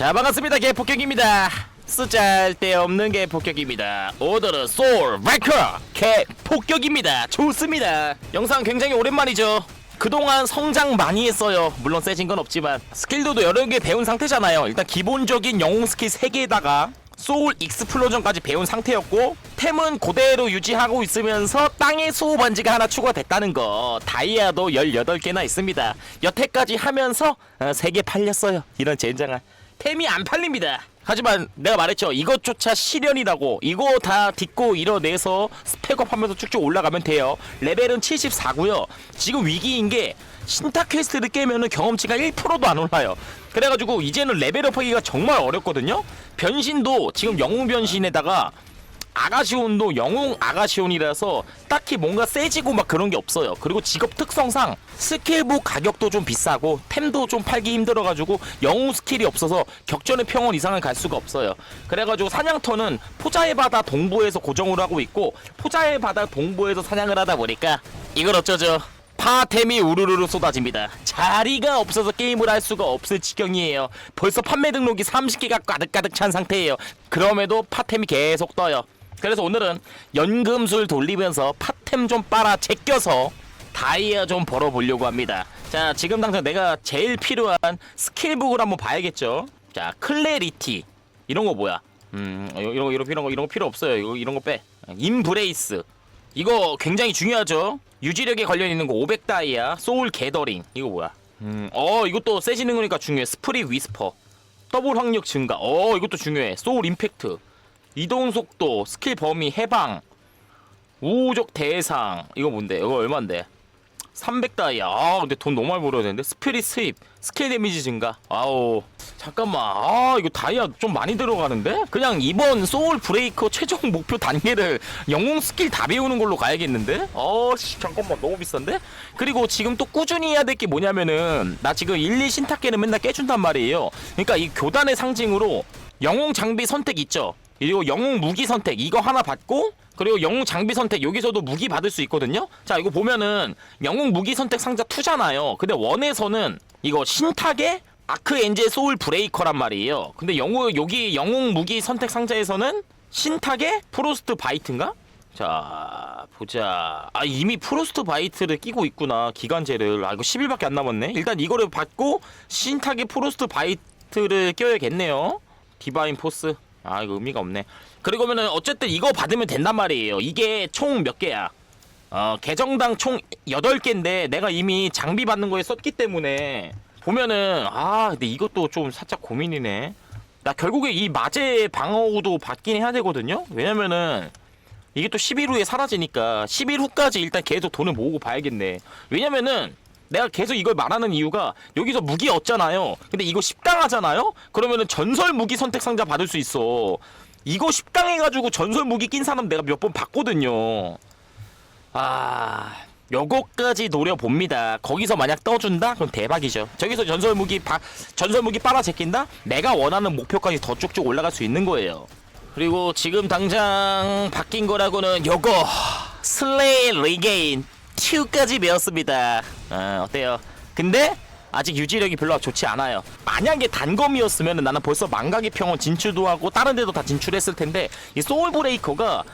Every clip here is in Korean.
자 반갑습니다. 개폭격입니다. 쓰잘데없는 개폭격입니다. 오늘은 소울 베커 개폭격입니다. 좋습니다. 영상 굉장히 오랜만이죠. 그동안 성장 많이 했어요. 물론 세진 건 없지만 스킬도 여러 개 배운 상태잖아요. 일단 기본적인 영웅 스킬 3개에다가 소울 익스플로전까지 배운 상태였고 템은 그대로 유지하고 있으면서 땅의 수호 반지가 하나 추가됐다는 거. 다이아도 18개나 있습니다. 여태까지 하면서 3개 팔렸어요. 이런 젠장한 템이 안 팔립니다. 하지만 내가 말했죠. 이것조차 시련이라고. 이거 다 딛고 이뤄내서 스펙업 하면서 쭉쭉 올라가면 돼요. 레벨은 74고요. 지금 위기인 게 신타 퀘스트를 깨면은 경험치가 1%도 안 올라요. 그래가지고 이제는 레벨업 하기가 정말 어렵거든요. 변신도 지금 영웅 변신에다가 아가시온도 영웅 아가시온이라서 딱히 뭔가 세지고 막 그런 게 없어요. 그리고 직업 특성상 스킬북 가격도 좀 비싸고 템도 좀 팔기 힘들어가지고 영웅 스킬이 없어서 격전의 평원 이상을 갈 수가 없어요. 그래가지고 사냥터는 포자의 바다 동부에서 고정을 하고 있고 포자의 바다 동부에서 사냥을 하다 보니까 이걸 어쩌죠? 파템이 우르르르 쏟아집니다. 자리가 없어서 게임을 할 수가 없을 지경이에요. 벌써 판매 등록이 30개가 가득가득 찬 상태예요. 그럼에도 파템이 계속 떠요. 그래서 오늘은 연금술 돌리면서 파템 좀 빨아 제껴서 다이아 좀 벌어보려고 합니다. 자, 지금 당장 내가 제일 필요한 스킬북을 한번 봐야겠죠. 자, 클레리티. 이런 거 뭐야? 음, 이런 거, 이런 거, 이런 거, 이런 거 필요 없어요. 이거, 이런 거 빼. 인브레이스. 이거 굉장히 중요하죠. 유지력에 관련 있는 거 500 다이아, 소울 게더링. 이거 뭐야? 음, 어, 이것도 세지는 거니까 중요해. 스프릿 위스퍼. 더블 확력 증가. 어, 이것도 중요해. 소울 임팩트. 이동 속도, 스킬 범위, 해방. 우호적 대상. 이거 뭔데? 이거 얼마인데? 300다이아. 아, 근데 돈 너무 많이 벌어야 되는데. 스피릿 스윕, 스킬 데미지 증가. 아우. 잠깐만. 아, 이거 다이아 좀 많이 들어가는데? 그냥 이번 소울 브레이커 최종 목표 단계를 영웅 스킬 다 배우는 걸로 가야겠는데? 어, 씨, 잠깐만. 너무 비싼데? 그리고 지금 또 꾸준히 해야 될 게 뭐냐면은 나 지금 1, 2 신탁계는 맨날 깨준단 말이에요. 그러니까 이 교단의 상징으로 영웅 장비 선택 있죠? 그리고 영웅 무기 선택 이거 하나 받고 그리고 영웅 장비 선택 여기서도 무기 받을 수 있거든요. 자 이거 보면은 영웅 무기 선택 상자 2잖아요. 근데 원에서는 이거 신탁의 아크 엔젤 소울 브레이커란 말이에요. 근데 영웅 여기 영웅 무기 선택 상자에서는 신탁의 프로스트 바이트인가? 자 보자 아 이미 프로스트 바이트를 끼고 있구나 기간제를 아 이거 10일밖에 안 남았네 일단 이거를 받고 신탁의 프로스트 바이트를 껴야겠네요 디바인 포스 아 이거 의미가 없네. 그리고면은 어쨌든 이거 받으면 된단 말이에요. 이게 총 몇 개야? 어 계정당 총 8개인데 내가 이미 장비 받는 거에 썼기 때문에 보면은 아 근데 이것도 좀 살짝 고민이네. 나 결국에 이 마제 방어구도 받긴 해야 되거든요? 왜냐면은 이게 또 10일 후에 사라지니까 10일 후까지 일단 계속 돈을 모으고 봐야겠네. 왜냐면은 내가 계속 이걸 말하는 이유가 여기서 무기 얻잖아요. 근데 이거 10강 하잖아요? 그러면은 전설 무기 선택 상자 받을 수 있어. 이거 10강 해가지고 전설 무기 낀 사람 내가 몇 번 봤거든요. 아, 요거까지 노려봅니다. 거기서 만약 떠준다? 그럼 대박이죠. 저기서 전설 무기 바, 전설 무기 빨아 제낀다? 내가 원하는 목표까지 더 쭉쭉 올라갈 수 있는 거예요. 그리고 지금 당장 바뀐 거라고는 요거 슬레이 리게인 2까지 배웠습니다. 아, 어때요? 근데 아직 유지력이 별로 좋지 않아요. 만약에 단검이었으면 나는 벌써 망각의 평원 진출도 하고 다른 데도 다 진출했을 텐데 이 소울 브레이커가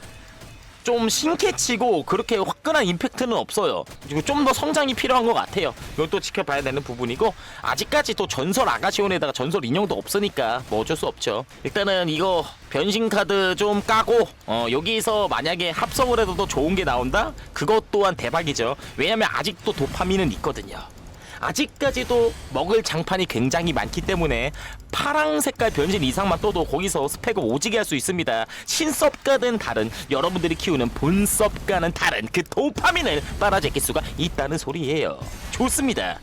좀 신캐치고 그렇게 화끈한 임팩트는 없어요. 그리고 좀 더 성장이 필요한 것 같아요. 또 지켜봐야 되는 부분이고 아직까지 또 전설 아가시온에다가 전설 인형도 없으니까 뭐 어쩔 수 없죠. 일단은 이거 변신 카드 좀 까고 어, 여기서 만약에 합성을 해도 더 좋은 게 나온다? 그것 또한 대박이죠. 왜냐면 아직도 도파민은 있거든요. 아직까지도 먹을 장판이 굉장히 많기 때문에 파랑 색깔 변신 이상만 떠도 거기서 스펙을 오지게 할 수 있습니다. 신섭과는 다른 여러분들이 키우는 본섭과는 다른 그 도파민을 빨아제낄 수가 있다는 소리예요. 좋습니다.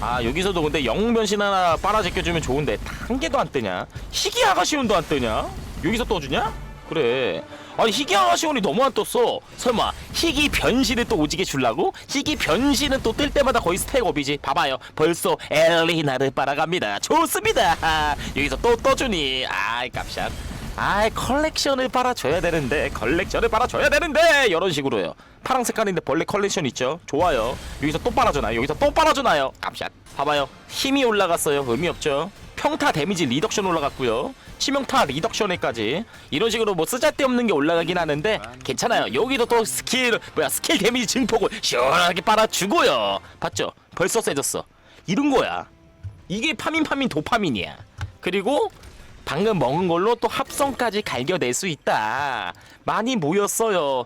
아 여기서도 근데 영웅 변신 하나 빨아제껴주면 좋은데 한 개도 안 뜨냐? 희귀 아가시온도 안 뜨냐? 여기서 떠주냐? 그래. 아니 희귀 아가시온이 너무 안 떴어. 설마 희귀 변신을 또 오지게 줄라고? 희귀 변신은 또 뜰 때마다 거의 스택업이지. 봐봐요. 벌써 엘리나를 빨아갑니다. 좋습니다. 아, 여기서 또 떠주니. 아이 깝샷. 아이 컬렉션을 빨아줘야 되는데 컬렉션을 빨아줘야 되는데 이런 식으로요. 파랑 색깔인데 벌레 컬렉션 있죠. 좋아요. 여기서 또 빨아주나요? 여기서 또 빨아주나요? 깝샷. 봐봐요. 힘이 올라갔어요. 의미 없죠. 평타 데미지 리덕션 올라갔고요. 치명타 리덕션에까지 이런 식으로 뭐 쓰잘데없는 게 올라가긴 하는데 괜찮아요. 여기도 또 스킬 뭐야 스킬 데미지 증폭을 시원하게 빨아주고요. 봤죠? 벌써 세졌어. 이런 거야. 이게 파민 파민 도파민이야. 그리고 방금 먹은 걸로 또 합성까지 갈겨낼 수 있다. 많이 모였어요.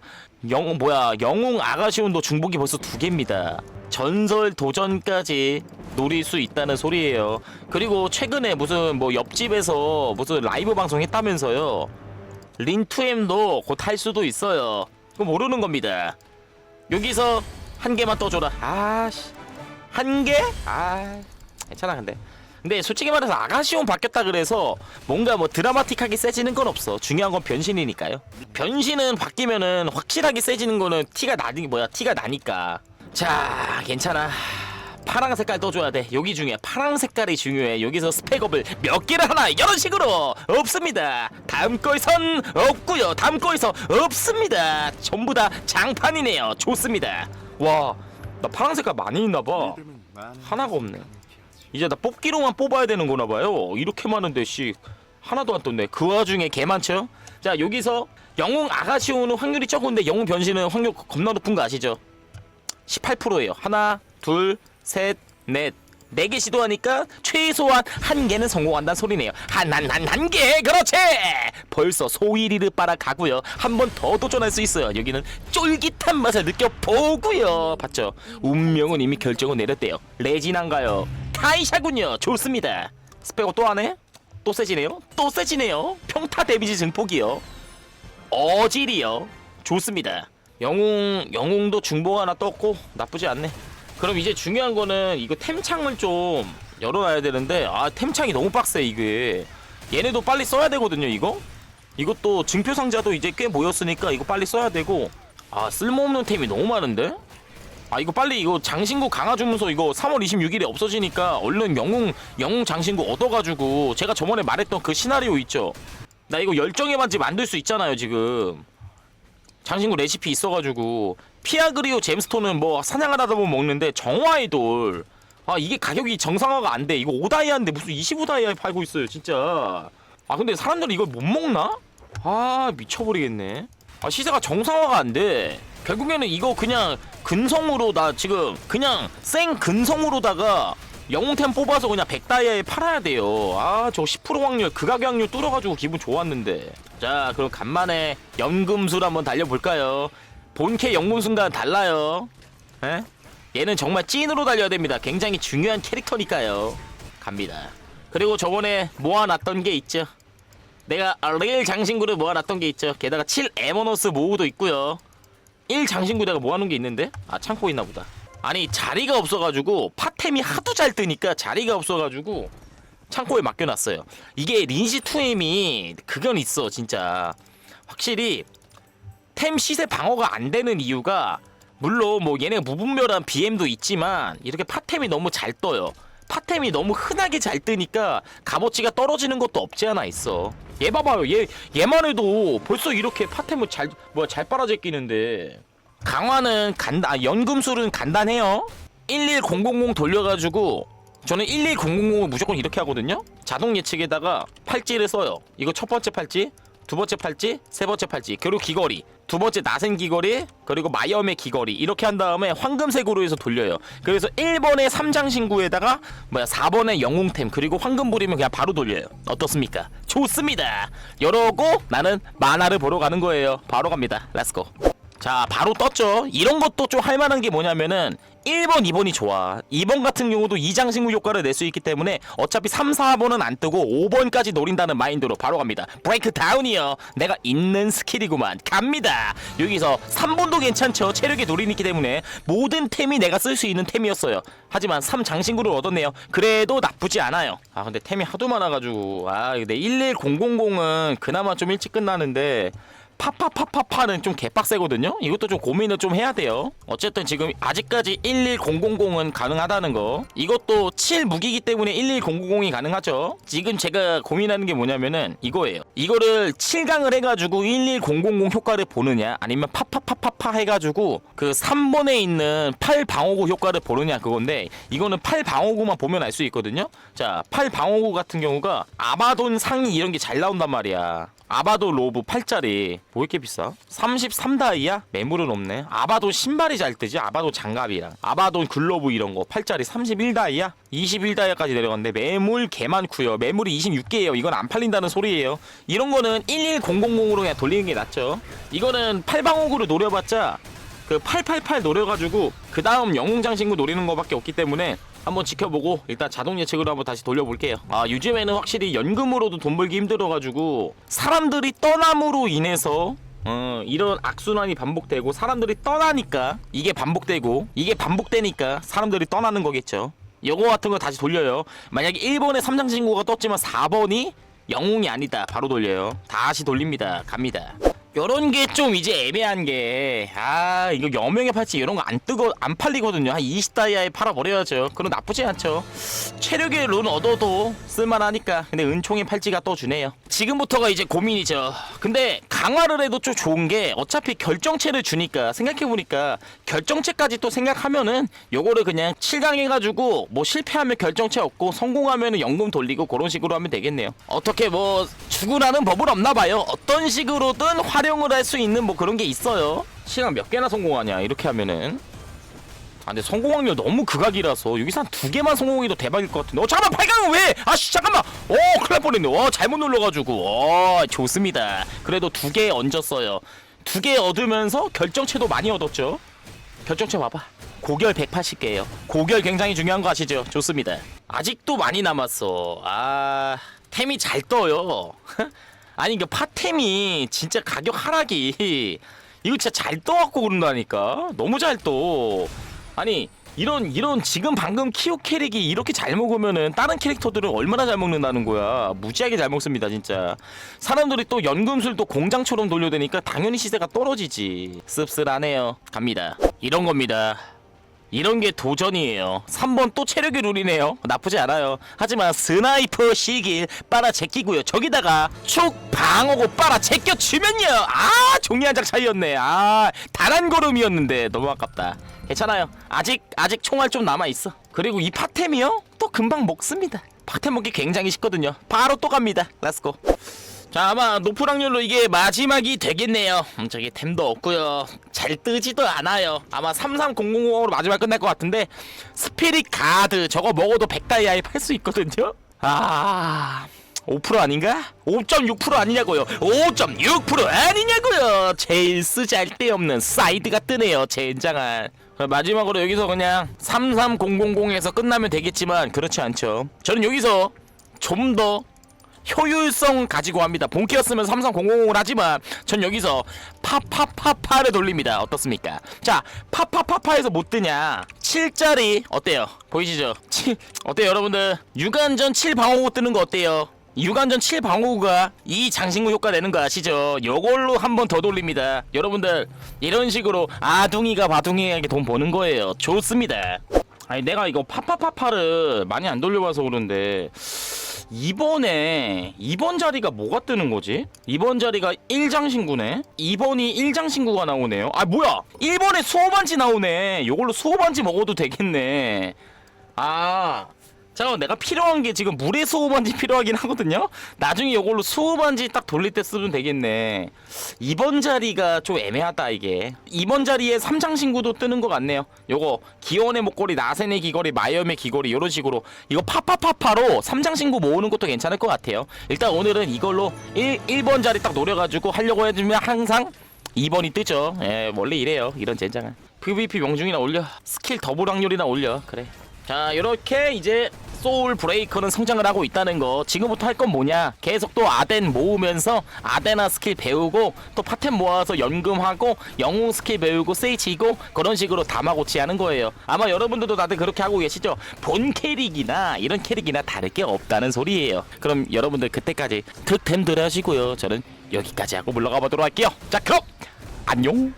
영 뭐야 영웅 아가시온도 중복이 벌써 두 개입니다. 전설 도전까지 노릴 수 있다는 소리예요. 그리고 최근에 무슨 뭐 옆집에서 무슨 라이브 방송 했다면서요. 린투엠도 곧 할 수도 있어요. 그거 모르는 겁니다. 여기서 한 개만 떠줘라. 아씨 한 개? 아 괜찮아 근데. 근데 솔직히 말해서 아가시온 바뀌었다 그래서 뭔가 뭐 드라마틱하게 세지는 건 없어. 중요한 건 변신이니까요. 변신은 바뀌면은 확실하게 세지는 거는 티가 나니 뭐야 티가 나니까. 자 괜찮아. 파랑 색깔 떠줘야 돼. 여기 중요해. 파랑 색깔이 중요해. 여기서 스펙업을 몇 개를 하나 이런 식으로 없습니다. 다음 거에선 없고요. 다음 거에서 없습니다. 전부 다 장판이네요. 좋습니다. 와, 나 파랑 색깔 많이 있나 봐. 하나가 없네. 이제 나 뽑기로만 뽑아야 되는 거나 봐요. 이렇게 많은데 씨 하나도 안 떴네. 그 와중에 개 많죠? 자 여기서 영웅 아가씨 오는 확률이 적은데 영웅 변신은 확률 겁나 높은 거 아시죠? 18%예요. 하나, 둘, 셋, 넷. 네 개 시도하니까 최소한 한 개는 성공한다는 소리네요. 한 한 한 한 개, 그렇지. 벌써 소위리를 빨아 가고요. 한 번 더 도전할 수 있어요. 여기는 쫄깃한 맛을 느껴보고요. 봤죠? 운명은 이미 결정을 내렸대요. 레진한가요? 타이샤군요. 좋습니다. 스페고 또 하네? 또 세지네요? 또 세지네요? 평타 데미지 증폭이요. 어질이요. 좋습니다. 영웅 영웅도 중복 하나 떴고 나쁘지 않네. 그럼 이제 중요한 거는 이거 템창을 좀 열어놔야 되는데 아 템창이 너무 빡세 이게. 얘네도 빨리 써야 되거든요 이거. 이것도 증표 상자도 이제 꽤 모였으니까 이거 빨리 써야 되고 아 쓸모없는 템이 너무 많은데? 아 이거 빨리 이거 장신구 강화 주문서 이거 3월 26일에 없어지니까 얼른 영웅 영웅 장신구 얻어가지고 제가 저번에 말했던 그 시나리오 있죠. 나 이거 열정의 반지 만들 수 있잖아요 지금. 장신구 레시피 있어가지고 피아그리오 잼스톤은 뭐 사냥을 하다 보면 먹는데 정화의 돌 아 이게 가격이 정상화가 안 돼. 이거 5다이아인데 무슨 25다이아에 팔고 있어요 진짜. 아 근데 사람들이 이걸 못 먹나? 아 미쳐버리겠네. 아 시세가 정상화가 안 돼. 결국에는 이거 그냥 근성으로 나 지금 그냥 생 근성으로다가 영웅템 뽑아서 그냥 100다이아에 팔아야 돼요. 아 저 10% 확률 그 가격 확률 뚫어가지고 기분 좋았는데. 자 그럼 간만에 연금술 한번 달려볼까요? 본캐 연금술과는 달라요. 에? 얘는 정말 찐으로 달려야 됩니다. 굉장히 중요한 캐릭터니까요. 갑니다. 그리고 저번에 모아놨던 게 있죠. 내가 레일 장신구를 모아놨던 게 있죠. 게다가 7 에머너스 모우도 있고요. 1 장신구 내가 모아놓은 게 있는데? 아 창고에 있나 보다 아니 자리가 없어가지고 파템이 하도 잘 뜨니까 자리가 없어가지고 창고에 맡겨놨어요 이게 린시 투엠이 그건 있어 진짜 확실히 템 시세 방어가 안 되는 이유가 물론 뭐 얘네가 무분별한 BM도 있지만 이렇게 파템이 너무 잘 떠요. 파템이 너무 흔하게 잘 뜨니까 값어치가 떨어지는 것도 없지 않아 있어. 얘 봐봐요. 얘 얘만 해도 벌써 이렇게 파템을 잘 뭐야 잘 빨아제 끼는데 강화는 간단 아, 연금술은 간단해요. 11000 돌려가지고 저는 11000을 무조건 이렇게 하거든요. 자동 예측에다가 팔찌를 써요. 이거 첫 번째 팔찌, 두 번째 팔찌, 세 번째 팔찌, 그리고 귀걸이, 두 번째 나센 귀걸이, 그리고 마염의 귀걸이 이렇게 한 다음에 황금색으로 해서 돌려요. 그래서 1번의 삼장 신구에다가 뭐야 4번의 영웅템 그리고 황금 부리면 그냥 바로 돌려요. 어떻습니까? 좋습니다. 이러고 나는 만화를 보러 가는 거예요. 바로 갑니다. 렛츠고. 자 바로 떴죠. 이런 것도 좀 할만한 게 뭐냐면은 1번 2번이 좋아. 2번 같은 경우도 이장신구 효과를 낼 수 있기 때문에 어차피 3 4번은 안 뜨고 5번까지 노린다는 마인드로 바로 갑니다. 브레이크 다운이요. 내가 있는 스킬이구만. 갑니다. 여기서 3번도 괜찮죠? 체력이 노린이 있기 때문에 모든 템이 내가 쓸 수 있는 템이었어요. 하지만 3장 신구를 얻었네요. 그래도 나쁘지 않아요. 아 근데 템이 하도 많아가지고. 아 근데 11000은 그나마 좀 일찍 끝나는데 파파파파파는 좀 개빡세거든요. 이것도 좀 고민을 좀 해야 돼요. 어쨌든 지금 아직까지 11000은 가능하다는 거. 이것도 7 무기기 때문에 11000이 가능하죠. 지금 제가 고민하는 게 뭐냐면은 이거예요. 이거를 7강을 해가지고 11000 효과를 보느냐, 아니면 파파파파파 해가지고 그 3번에 있는 8 방어구 효과를 보느냐 그건데 이거는 8 방어구만 보면 알 수 있거든요. 자, 8 방어구 같은 경우가 아마돈 상이 이런 게 잘 나온단 말이야. 아바도 로브 8짜리 뭐 이렇게 비싸? 33다이야? 매물은 없네. 아바도 신발이 잘 뜨지? 아바도 장갑이랑. 아바도 글로브 이런 거. 8짜리 31다이야? 21다이아까지 내려갔는데 매물 개 많고요. 매물이 26개예요. 이건 안 팔린다는 소리예요. 이런 거는 11000으로 그냥 돌리는 게 낫죠. 이거는 8방어구로 노려봤자 그 888 노려가지고 그 다음 영웅장신구 노리는 거밖에 없기 때문에 한번 지켜보고 일단 자동 예측으로 한번 다시 돌려볼게요. 아 요즘에는 확실히 연금으로도 돈 벌기 힘들어가지고 사람들이 떠남으로 인해서 어, 이런 악순환이 반복되고 사람들이 떠나니까 이게 반복되고 이게 반복되니까 사람들이 떠나는 거겠죠. 요거 같은 거 다시 돌려요. 만약에 1번에 3장 신고가 떴지만 4번이 영웅이 아니다. 바로 돌려요. 다시 돌립니다. 갑니다. 요런 게 좀 이제 애매한 게, 아, 이거 여명의 팔찌 이런 거 안 뜨거, 안 팔리거든요. 한 20다이아에 팔아버려야죠. 그럼 나쁘지 않죠. 체력의 룬 얻어도 쓸만하니까. 근데 은총의 팔찌가 또 주네요. 지금부터가 이제 고민이죠. 근데 강화를 해도 좀 좋은 게 어차피 결정체를 주니까 생각해보니까 결정체까지 또 생각하면은 요거를 그냥 7강 해가지고 뭐 실패하면 결정체 없고 성공하면은 연금 돌리고 그런 식으로 하면 되겠네요. 어떻게 뭐 죽으라는 법은 없나 봐요. 어떤 식으로든 활용을 할 수 있는 뭐 그런 게 있어요. 시간 몇 개나 성공하냐 이렇게 하면은 아 근데 성공 확률 너무 극악이라서 여기서 한 두 개만 성공해도 대박일 것 같은데. 어 잠깐만 8강은 왜? 아씨 잠깐만. 오 큰일 날 뻔했네. 와 잘못 눌러가지고. 어 좋습니다. 그래도 두 개 얹었어요. 두 개 얻으면서 결정체도 많이 얻었죠? 결정체 봐봐. 고결 180개예요. 고결 굉장히 중요한 거 아시죠? 좋습니다. 아직도 많이 남았어. 아 템이 잘 떠요. 아니 이게 파템이 진짜 가격 하락이. 이거 진짜 잘 떠갖고 그런다니까. 너무 잘떠 아니 이런 이런 지금 방금 키오 캐릭이 이렇게 잘 먹으면은 다른 캐릭터들은 얼마나 잘 먹는다는 거야. 무지하게 잘 먹습니다 진짜. 사람들이 또 연금술 또 공장처럼 돌려대니까 당연히 시세가 떨어지지. 씁쓸하네요. 갑니다. 이런 겁니다 이런 게 도전이에요. 3번 또 체력의 룰이네요. 나쁘지 않아요. 하지만 스나이퍼 시길 빨아 제끼고요. 저기다가 축 방어고 빨아 제껴 주면요. 아 종이 한 장 차이였네. 아 단 한 걸음이었는데 너무 아깝다. 괜찮아요. 아직 아직 총알 좀 남아 있어. 그리고 이 파템이요? 또 금방 먹습니다. 파템 먹기 굉장히 쉽거든요. 바로 또 갑니다. 렛츠고. 자 아마 높은 확률로 이게 마지막이 되겠네요. 음, 저기 템도 없고요. 잘 뜨지도 않아요. 아마 33000으로 마지막 끝날 것 같은데 스피릿 가드 저거 먹어도 100다이아에 팔 수 있거든요? 아... 5% 아닌가? 5.6% 아니냐고요. 5.6% 아니냐고요. 제일 쓰잘 데없는 사이드가 뜨네요 젠장한 마지막으로 여기서 그냥 33000에서 끝나면 되겠지만 그렇지 않죠. 저는 여기서 좀더 효율성 가지고 합니다. 본캐였으면 3300을 하지만 전 여기서 파파파파를 돌립니다. 어떻습니까? 자, 파파파파에서 못 뜨냐? 7짜리 어때요? 보이시죠? 7 어때요, 여러분들? 유관전 7 방어구 뜨는 거 어때요? 유관전 7 방어구가 이 장신구 효과 내는 거 아시죠? 요걸로 한 번 더 돌립니다. 여러분들 이런 식으로 아둥이가 바둥이에게 돈 버는 거예요. 좋습니다. 아니 내가 이거 파파파파를 많이 안 돌려봐서 그런데 이번에 2번 자리가 뭐가 뜨는 거지? 2번 자리가 1장 신구네? 2번이 1장 신구가 나오네요. 아 뭐야? 1번에 수호반지 나오네. 요걸로 수호반지 먹어도 되겠네. 아 잠깐 내가 필요한 게 지금 물의 수호반지 필요하긴 하거든요. 나중에 이걸로 수호반지 딱 돌릴 때 쓰면 되겠네. 2번 자리가 좀 애매하다 이게. 2번 자리에 3장 신구도 뜨는 것 같네요. 요거 기원의 목걸이, 나센의 귀걸이, 마염의 귀걸이 이런 식으로 이거 파파파파로 3장 신구 모으는 것도 괜찮을 것 같아요. 일단 오늘은 이걸로 1, 1번 자리 딱 노려가지고 하려고 해주면 항상 2번이 뜨죠. 예, 원래 이래요. 이런 젠장은. PVP 명중이나 올려. 스킬 더블 확률이나 올려. 그래. 자 이렇게 이제 소울 브레이커는 성장을 하고 있다는 거. 지금부터 할 건 뭐냐? 계속 또 아덴 모으면서 아데나 스킬 배우고 또 파템 모아서 연금하고 영웅 스킬 배우고 세이치고 그런 식으로 다마고치 하는 거예요. 아마 여러분들도 다들 그렇게 하고 계시죠? 본 캐릭이나 이런 캐릭이나 다를 게 없다는 소리예요. 그럼 여러분들 그때까지 득템들 하시고요. 저는 여기까지 하고 물러가 보도록 할게요. 자 그럼 안녕